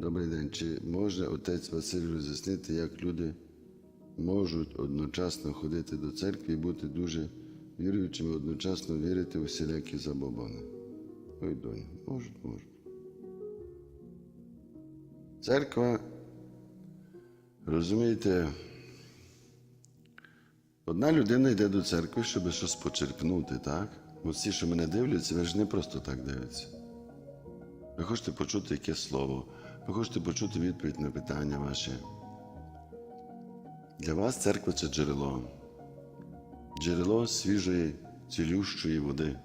Добрий день. Чи може отець Василь роз'яснити, як люди можуть одночасно ходити до церкви і бути дуже віруючими, одночасно вірити у всілякі забобони? Ой, донь, можуть, можуть. Церква, розумієте, одна людина йде до церкви, щоб щось почерпнути, так? Бо всі, що мене дивляться, ви ж не просто так дивляться. Ви хочете почути яке слово, ви хочете почути відповідь на питання ваші. Для вас церква це джерело, джерело свіжої, цілющої води.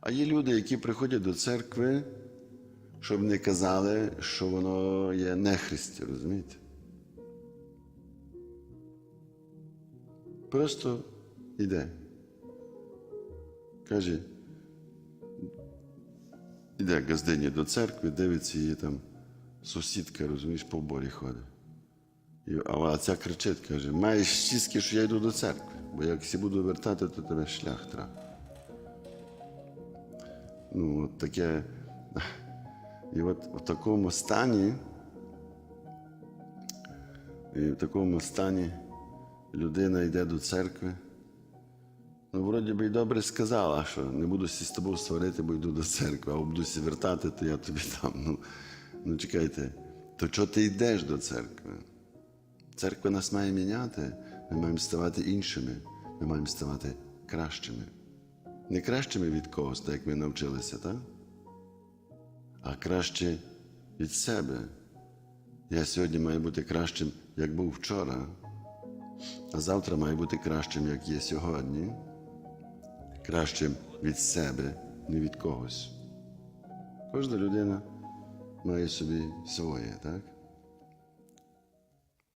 А є люди, які приходять до церкви, щоб не казали, що воно є нехристі, розумієте? Просто йде. Каже, Іде газдиня до церкви, дивиться її там сусідка, розумієш, по борі ходить. А ця кричить, каже, маєш стіски, що я йду до церкви, бо як всі буду вертати, то тебе шлях трав. Ну, от таке. І от в такому стані, і в такому стані людина йде до церкви. Ну, вроді би й добре сказала, що не буду з тобою сварити, бо йду до церкви, а буду сі вертати, то я тобі там. Ну, ну чекайте, то чого ти йдеш до церкви? Церква нас має міняти, ми маємо ставати іншими, ми маємо ставати кращими. Не кращими від когось, так як ми навчилися, так? а краще від себе. Я сьогодні маю бути кращим, як був вчора, а завтра маю бути кращим, як є сьогодні кращим від себе, не від когось. Кожна людина має собі своє, так?